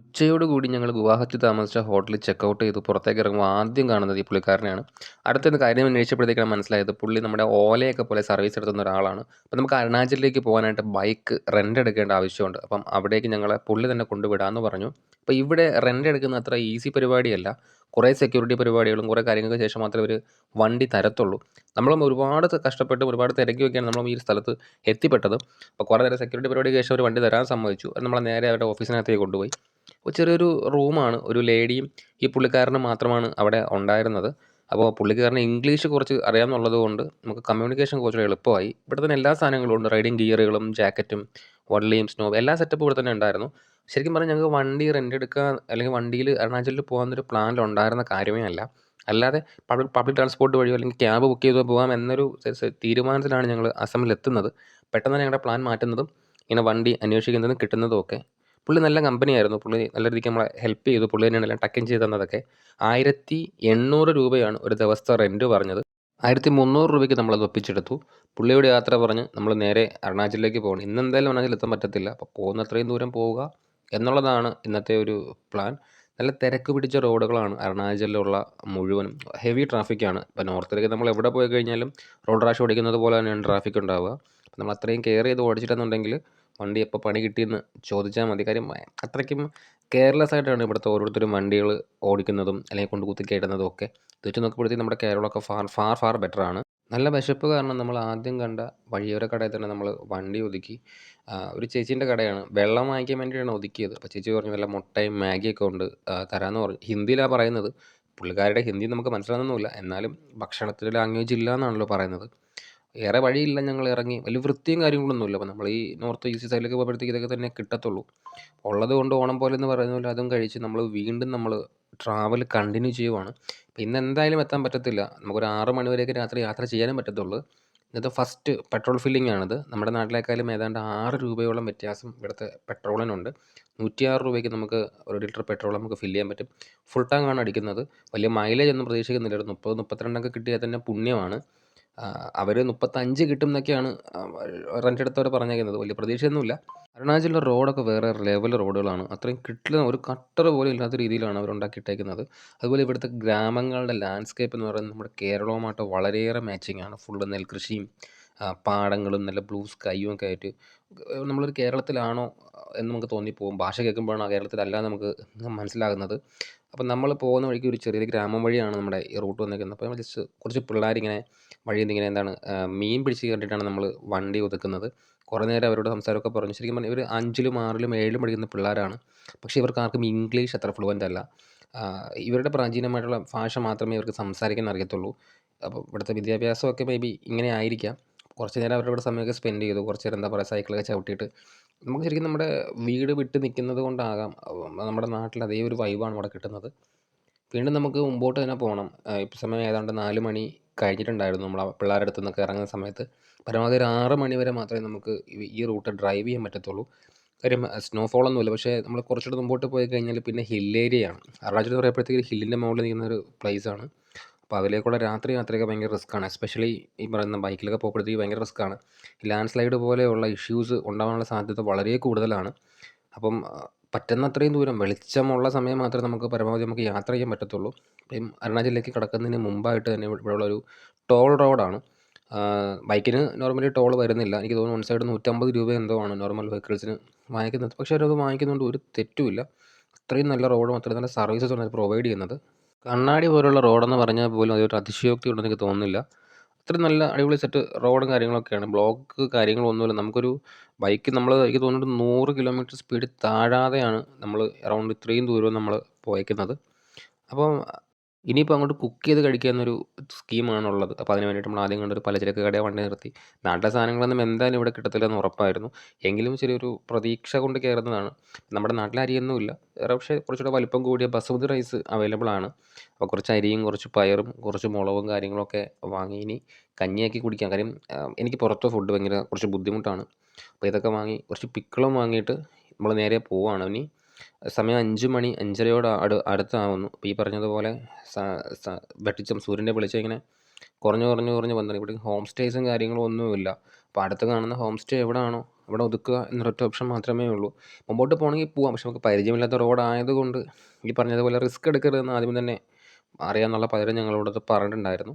ഉച്ചയോടുകൂടി ഞങ്ങൾ ഗുവാഹത്തി താമസിച്ച ഹോട്ടലിൽ ചെക്ക് ഔട്ട് ചെയ്തു. പുറത്തേക്ക് ഇറങ്ങുമ്പോൾ ആദ്യം കാണുന്നത് ഈ പുള്ളിക്കാരനെയാണ്. അടുത്തൊന്ന് കാര്യം അന്വേഷിച്ചപ്പോഴത്തേക്കാണ് മനസ്സിലായത് പുള്ളി നമ്മുടെ ഓലയൊക്കെ പോലെ സർവീസ് എടുത്തുന്ന ഒരാളാണ്. അപ്പം നമുക്ക് അരുണാചലിലേക്ക് പോകാനായിട്ട് ബൈക്ക് റെന്റ് എടുക്കേണ്ട ആവശ്യമുണ്ട്. അപ്പം അവിടേക്ക് ഞങ്ങളെ പുള്ളി തന്നെ കൊണ്ടുവിടാമെന്ന് പറഞ്ഞു. അപ്പോൾ ഇവിടെ റെന്റ് എടുക്കുന്ന അത്ര ഈസി പരിപാടിയല്ല. കുറേ സെക്യൂരിറ്റി പരിപാടികളും കുറേ കാര്യങ്ങൾക്ക് ശേഷം മാത്രമേ ഒരു വണ്ടി തരത്തുള്ളൂ. നമ്മളും ഒരുപാട് കഷ്ടപ്പെട്ട് ഒരുപാട് തിരക്കി വയ്ക്കാണ് നമ്മളും ഈ സ്ഥലത്ത് എത്തിപ്പെട്ടത്. അപ്പോൾ കുറേ നേരം സെക്യൂരിറ്റി പരിപാടിക്ക് ശേഷം ഒരു വണ്ടി തരാൻ സമ്മതിച്ചു. അത് നമ്മളെ നേരെ അവരുടെ ഓഫീസിനകത്തേക്ക് കൊണ്ടുപോയി. ഒരു ചെറിയൊരു റൂമാണ് ഒരു ലേഡിയും ഈ പുള്ളിക്കാരനും മാത്രമാണ് അവിടെ ഉണ്ടായിരുന്നത്. അപ്പോൾ പുള്ളിക്കാരന് ഇംഗ്ലീഷ് കുറച്ച് അറിയാമെന്നുള്ളത് കൊണ്ട് നമുക്ക് കമ്മ്യൂണിക്കേഷൻ കുറച്ചുകൂടെ എളുപ്പമായി. ഇവിടെ തന്നെ എല്ലാ സാധനങ്ങളും ഉണ്ട്. റൈഡിങ് ഗിയറുകളും ജാക്കറ്റും വള്ളിയും സ്നോ എല്ലാ സെറ്റപ്പും ഇവിടെ തന്നെ ഉണ്ടായിരുന്നു. ശരിക്കും പറഞ്ഞാൽ ഞങ്ങൾക്ക് വണ്ടി റെന്റ് എടുക്കുക അല്ലെങ്കിൽ വണ്ടിയിൽ അരുണാചലിൽ പോകാമെന്നൊരു പ്ലാനിലുണ്ടായിരുന്ന കാര്യമേ അല്ല. അല്ലാതെ പബ്ലിക് പബ്ലിക് ട്രാൻസ്പോർട്ട് വഴിയോ അല്ലെങ്കിൽ ക്യാബ് ബുക്ക് ചെയ്തോ പോകാം എന്നൊരു തീരുമാനത്തിലാണ് ഞങ്ങൾ അസമിൽ എത്തുന്നത് പെട്ടെന്ന് ഞങ്ങളുടെ പ്ലാൻ മാറ്റുന്നതും ഇങ്ങനെ വണ്ടി അന്വേഷിക്കുന്നതും കിട്ടുന്നതും ഒക്കെ പുള്ളി നല്ല കമ്പനിയായിരുന്നു. പുള്ളി നല്ല രീതിക്ക് നമ്മളെ ഹെൽപ്പ് ചെയ്തു. പുള്ളി തന്നെയാണ് എല്ലാം ടക്കിൻ ചെയ്ത് തന്നതൊക്കെ. ആയിരത്തി എണ്ണൂറ് രൂപയാണ് ഒരു ദിവസത്തെ റെന്റ് പറഞ്ഞത്. ആയിരത്തി മുന്നൂറ് രൂപയ്ക്ക് നമ്മളത് ഒപ്പിച്ചെടുത്തു. പുള്ളിയോട് യാത്ര പറഞ്ഞ് നമ്മൾ നേരെ അരുണാചലിലേക്ക് പോകണം. ഇന്ന് എന്തായാലും അരുണാചലിൽ എത്താൻ പറ്റത്തില്ല. അപ്പോൾ പോകുന്ന അത്രയും ദൂരം പോവുക എന്നുള്ളതാണ് ഇന്നത്തെ ഒരു പ്ലാൻ നല്ല തിരക്ക് പിടിച്ച റോഡുകളാണ് അരുണാചലിലുള്ള മുഴുവനും. ഹെവി ട്രാഫിക്കാണ് ഇപ്പോൾ നോർത്തിലേക്ക് നമ്മൾ എവിടെ പോയി കഴിഞ്ഞാലും റോഡ് റാഷ് ഓടിക്കുന്നത് പോലെ തന്നെയാണ് ട്രാഫിക് ഉണ്ടാവുക. നമ്മൾ അത്രയും കെയർ ചെയ്ത് ഓടിച്ചിട്ടെന്നുണ്ടെങ്കിൽ വണ്ടി എപ്പോൾ പണി കിട്ടിയെന്ന് ചോദിച്ചാൽ മതി. കാര്യം അത്രയ്ക്കും കെയർലെസ് ആയിട്ടാണ് ഇവിടുത്തെ ഓരോരുത്തരും വണ്ടികൾ ഓടിക്കുന്നതും അല്ലെങ്കിൽ കൊണ്ട് കുത്തി കയറ്റുന്നതും ഒക്കെ. ഇത് വെച്ച് നോക്കുമ്പോഴത്തേക്കും നമ്മുടെ കേരളമൊക്കെ ഫാർ ഫാർ ഫാർ ബെറ്റർ ആണ്. നല്ല വിശപ്പ് കാരണം നമ്മൾ ആദ്യം കണ്ട വഴിയോര കടയിൽ തന്നെ നമ്മൾ വണ്ടി ഒതുക്കി. ഒരു ചേച്ചീന്റെ കടയാണ്. വെള്ളം വാങ്ങിക്കാൻ വേണ്ടിയിട്ടാണ് ഒതുക്കിയത്. അപ്പോൾ ചേച്ചി പറഞ്ഞു നല്ല മുട്ടയും മാഗിയൊക്കെ ഉണ്ട് തരാമെന്ന് പറഞ്ഞു. ഹിന്ദിയിലാണ് പറയുന്നത്. പുള്ളിക്കാരുടെ ഹിന്ദി നമുക്ക് മനസ്സിലാകുന്നൊന്നുമില്ല എന്നാലും ഭക്ഷണത്തിൽ ലാംഗ്വേജ് ഇല്ല എന്നാണല്ലോ പറയുന്നത്. ഏറെ വഴിയില്ല ഞങ്ങൾ ഇറങ്ങി. വലിയ വൃത്തിയും കാര്യങ്ങളൊന്നുമില്ല അപ്പോൾ നമ്മൾ ഈ നോർത്ത് ഈസ്റ്റ് സൈഡിലേക്ക് പോകുമ്പോഴത്തേക്ക് ഇതൊക്കെ തന്നെ കിട്ടത്തുള്ളൂ. ഉള്ളത് കൊണ്ട് ഓണം പോലെ എന്ന് പറയുന്ന പോലെ അതും കഴിച്ച് നമ്മൾ വീണ്ടും നമ്മൾ ട്രാവൽ കണ്ടിന്യൂ ചെയ്യുവാണ്. പിന്നെ എന്തായാലും എത്താൻ പറ്റത്തില്ല. നമുക്കൊരു ആറ് മണി വരെയൊക്കെ രാത്രി യാത്ര ചെയ്യാനും പറ്റത്തുള്ളൂ. ഇന്നത്തെ ഫസ്റ്റ് പെട്രോൾ ഫില്ലിംഗ് ആണിത്. നമ്മുടെ നാട്ടിലേക്കാളും ഏതാണ്ട് ആറ് രൂപയോളം വ്യത്യാസം ഇവിടുത്തെ പെട്രോളിനുണ്ട് നൂറ്റിയാറ് രൂപയ്ക്ക് നമുക്ക് ഒരു ലിറ്റർ പെട്രോൾ നമുക്ക് ഫില്ല് ചെയ്യാൻ പറ്റും. ഫുൾ ടാങ്ക് ആണ് അടിക്കുന്നത്. വലിയ മൈലേജ് ഒന്നും പ്രതീക്ഷിക്കുന്നില്ല. മുപ്പത് മുപ്പത്തിരണ്ടൊക്കെ കിട്ടിയാൽ തന്നെ പുണ്യമാണ്. അവർ മുപ്പത്തഞ്ച് കിട്ടും എന്നൊക്കെയാണ് റെന്റ് എടുത്തവർ പറഞ്ഞേക്കുന്നത്. വലിയ പ്രതീക്ഷയൊന്നുമില്ല. അരുണാചലിലെ റോഡൊക്കെ വേറെ ലെവൽ റോഡുകളാണ്. അത്രയും കിട്ടുന്ന ഒരു കട്ടർ പോലും ഇല്ലാത്ത രീതിയിലാണ് അവർ ഉണ്ടാക്കിയിട്ടേക്കുന്നത്. അതുപോലെ ഇവിടുത്തെ ഗ്രാമങ്ങളുടെ ലാൻഡ്സ്കേപ്പ് എന്ന് പറയുന്നത് നമ്മുടെ കേരളവുമായിട്ട് വളരെയേറെ മാച്ചിങ് ആണ്. ഫുള്ള് നെൽകൃഷിയും പാടങ്ങളും നല്ല ബ്ലൂ സ്കൈയും ഒക്കെ ആയിട്ട് നമ്മളൊരു കേരളത്തിലാണോ എന്ന് നമുക്ക് തോന്നിപ്പോകും. ഭാഷ കേൾക്കുമ്പോഴാണ് കേരളത്തിലല്ല നമുക്ക് മനസ്സിലാകുന്നത്. അപ്പം നമ്മൾ പോകുന്ന വഴിക്ക് ഒരു ചെറിയൊരു ഗ്രാമം വഴിയാണ് നമ്മുടെ ഈ റൂട്ട് വന്നിരിക്കുന്നത്. അപ്പോൾ നമ്മൾ ജസ്റ്റ് കുറച്ച് പിള്ളേരിങ്ങനെ വഴിയിൽ നിന്ന് ഇങ്ങനെ എന്താണ് മീൻ പിടിച്ച് കണ്ടിട്ടാണ് നമ്മൾ വണ്ടി ഒതുക്കുന്നത്. കുറേ നേരം അവരോട് സംസാരമൊക്കെ പറഞ്ഞു. ശരിക്കും പറഞ്ഞാൽ ഇവർ അഞ്ചിലും ആറിലും ഏഴിലും പഠിക്കുന്ന പിള്ളേരാണ്. പക്ഷേ ഇവർക്ക് ആർക്കും ഇംഗ്ലീഷ് അത്ര ഫ്ലുവന്റ് അല്ല. ഇവരുടെ പ്രാചീനമായിട്ടുള്ള ഭാഷ മാത്രമേ ഇവർക്ക് സംസാരിക്കാൻ അറിയത്തുള്ളൂ. അപ്പോൾ ഇവിടുത്തെ വിദ്യാഭ്യാസമൊക്കെ മേ ബി ഇങ്ങനെ ആയിരിക്കാം. കുറച്ച് നേരം അവരുടെ സമയമൊക്കെ സ്പെൻഡ് ചെയ്തു. കുറച്ച് നേരം എന്താ പറയുക സൈക്കിളൊക്കെ ചവിട്ടിയിട്ട് നമുക്ക് ശരിക്കും നമ്മുടെ വീട് വിട്ട് നിൽക്കുന്നത് കൊണ്ടാകാം. നമ്മുടെ നാട്ടിൽ അതേ ഒരു വൈബാണ് അവിടെ കിട്ടുന്നത്. വീണ്ടും നമുക്ക് മുമ്പോട്ട് തന്നെ പോകണം. ഇപ്പോൾ സമയം ഏതാണ്ട് നാല് മണി കഴിഞ്ഞിട്ടുണ്ടായിരുന്നു നമ്മൾ പിള്ളേരുടെ അടുത്ത് നിന്നൊക്കെ ഇറങ്ങുന്ന സമയത്ത്. പരമാവധി ഒരു ആറ് മണി വരെ മാത്രമേ നമുക്ക് ഈ റൂട്ട് ഡ്രൈവ് ചെയ്യാൻ പറ്റത്തുള്ളൂ. കാര്യം സ്നോഫോൾ ഒന്നുമില്ല പക്ഷേ നമ്മൾ കുറച്ചുകൂടെ മുമ്പോട്ട് പോയി കഴിഞ്ഞാൽ പിന്നെ ഹിൽ ഏരിയയാണ് അരുണാചൽ എന്ന് പറയുമ്പോഴത്തേക്ക് ഹില്ലിന്റെ മുകളിൽ നിൽക്കുന്ന ഒരു പ്ലേസാണ് അപ്പോൾ അതിലേക്കുള്ള രാത്രി യാത്രയൊക്കെ ഭയങ്കര റിസ്ക്കാണ് എസ്പെഷ്യലി ഈ പറയുന്ന ബൈക്കിലൊക്കെ പോകുമ്പോഴത്തേക്ക് ഭയങ്കര റിസ്ക്കാണ് ലാൻഡ് സ്ലൈഡ് പോലെയുള്ള ഇഷ്യൂസ് ഉണ്ടാകാനുള്ള സാധ്യത വളരെ കൂടുതലാണ്. അപ്പം പറ്റുന്ന അത്രയും ദൂരം വെളിച്ചമുള്ള സമയം മാത്രമേ നമുക്ക് പരമാവധി നമുക്ക് യാത്ര ചെയ്യാൻ പറ്റത്തുള്ളൂ. ഇപ്പം അരുണാചലിലേക്ക് കടക്കുന്നതിന് മുമ്പായിട്ട് തന്നെ ഇവിടെ ഒരു ടോൾ റോഡാണ് ബൈക്കിന് നോർമലി ടോൾ വരുന്നില്ല. എനിക്ക് തോന്നുന്നു വൺ സൈഡ് നൂറ്റമ്പത് രൂപ എന്തോ ആണ് നോർമൽ വെഹിക്കിൾസിന് വാങ്ങിക്കുന്നത്. പക്ഷേ അവരത് വാങ്ങിക്കുന്നതുകൊണ്ട് ഒരു തെറ്റുമില്ല അത്രയും നല്ല റോഡും അത്രയും നല്ല സർവീസസും ആണ് പ്രൊവൈഡ് ചെയ്യുന്നത്. കണ്ണാടി പോലുള്ള റോഡെന്ന് പറഞ്ഞാൽ പോലും അതൊരു അതിശയോക്തി ഉണ്ടെന്ന് എനിക്ക് തോന്നുന്നില്ല. അത്രയും നല്ല അടിപൊളി സെറ്റ് റോഡും കാര്യങ്ങളൊക്കെയാണ്. ബ്ലോക്ക് കാര്യങ്ങളൊന്നുമില്ല. നമുക്കൊരു ബൈക്ക് നമ്മൾ എനിക്ക് തോന്നുന്നുണ്ട് നൂറ് കിലോമീറ്റർ സ്പീഡ് താഴാതെയാണ് നമ്മൾ അറൗണ്ട് ഇത്രയും ദൂരം നമ്മൾ പോയേക്കുന്നത്. അപ്പം ഇനിയിപ്പോൾ അങ്ങോട്ട് കുക്ക് ചെയ്ത് കഴിക്കുക എന്നൊരു സ്കീമാണുള്ളത് അപ്പോൾ അതിന് വേണ്ടിയിട്ട് നമ്മൾ ആദ്യം കണ്ടൊരു പലചരക്ക് കടയെ വണ്ടി നിർത്തി. നാട്ടിലെ സാധനങ്ങളൊന്നും എന്തായാലും ഇവിടെ കിട്ടത്തില്ലെന്ന് ഉറപ്പായിരുന്നു. എങ്കിലും ചെറിയൊരു പ്രതീക്ഷ കൊണ്ട് കയറുന്നതാണ്. നമ്മുടെ നാട്ടിലെ അരിയൊന്നുമില്ല. പക്ഷേ കുറച്ചുകൂടെ വലിപ്പം കൂടിയ ബസുമതി റൈസ് അവൈലബിൾ ആണ്. അപ്പോൾ കുറച്ച് അരിയും കുറച്ച് പയറും കുറച്ച് മുളകും കാര്യങ്ങളൊക്കെ വാങ്ങി ഇനി കഞ്ഞിയാക്കി കുടിക്കാം. കാര്യം എനിക്ക് പുറത്തെ ഫുഡ് ഭയങ്കര കുറച്ച് ബുദ്ധിമുട്ടാണ്. അപ്പോൾ ഇതൊക്കെ വാങ്ങി കുറച്ച് പിക്കിളും വാങ്ങിയിട്ട് നമ്മൾ നേരെ പോവുകയാണ് ഇനി സമയം അഞ്ച് മണി അഞ്ചരയോട് അടു അടുത്താവുന്നു. അപ്പോൾ ഈ പറഞ്ഞതുപോലെ വെട്ടിച്ചം സൂര്യന്റെ വെളിച്ചം ഇങ്ങനെ കുറഞ്ഞു കുറഞ്ഞു കുറഞ്ഞ് വന്നത് ഇവിടെ ഹോം സ്റ്റേസും കാര്യങ്ങളും ഒന്നുമില്ല. അപ്പോൾ അടുത്ത് കാണുന്ന ഹോം സ്റ്റേ എവിടെയാണോ അവിടെ ഒതുക്കുക എന്നൊരൊറ്റ ഓപ്ഷൻ മാത്രമേ ഉള്ളൂ. മുമ്പോട്ട് പോകണമെങ്കിൽ പോവാം. പക്ഷെ നമുക്ക് പരിചയമില്ലാത്ത റോഡായതുകൊണ്ട് ഈ പറഞ്ഞതുപോലെ റിസ്ക് എടുക്കരുതെന്ന് ആദ്യം തന്നെ അറിയാമെന്നുള്ള പലരും ഞങ്ങളോടത് പറഞ്ഞിട്ടുണ്ടായിരുന്നു.